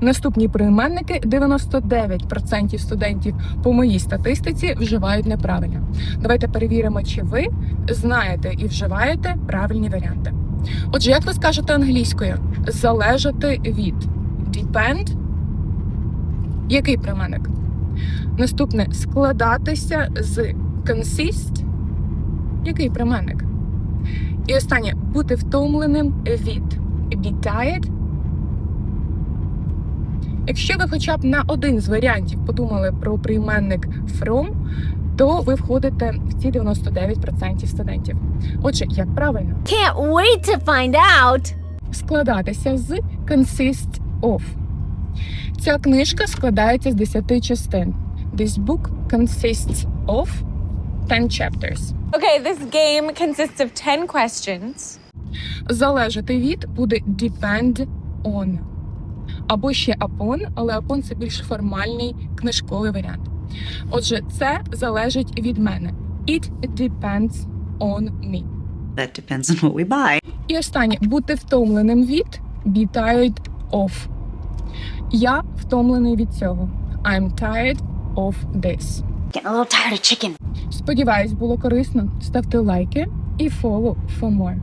Наступні прийменники 99% студентів по моїй статистиці вживають неправильно. Давайте перевіримо, чи ви знаєте і вживаєте правильні варіанти. Отже, як ви скажете англійською? Залежати від depend. Який прийменник? Наступне складатися з consist. Який прийменник? І останнє бути втомленим від be tired. Якщо ви хоча б на один з варіантів подумали про прийменник from, то ви входите в ці 99% студентів. Отже, як правильно? Can't wait to find out. складатися з consist of. Ця книжка складається з 10 частин. This book consists of 10 chapters. Okay, this game consists of 10 questions. Залежати від буде depend on. Або ще upon, але upon це більш формальний книжковий варіант. Отже, це залежить від мене. It depends on me. That depends on what we buy. І останнє бути втомленим від be tired of. Я втомлений від цього. I'm tired of this. Getting a little tired of chicken. Сподіваюсь, було корисно. Ставте лайки і follow for more.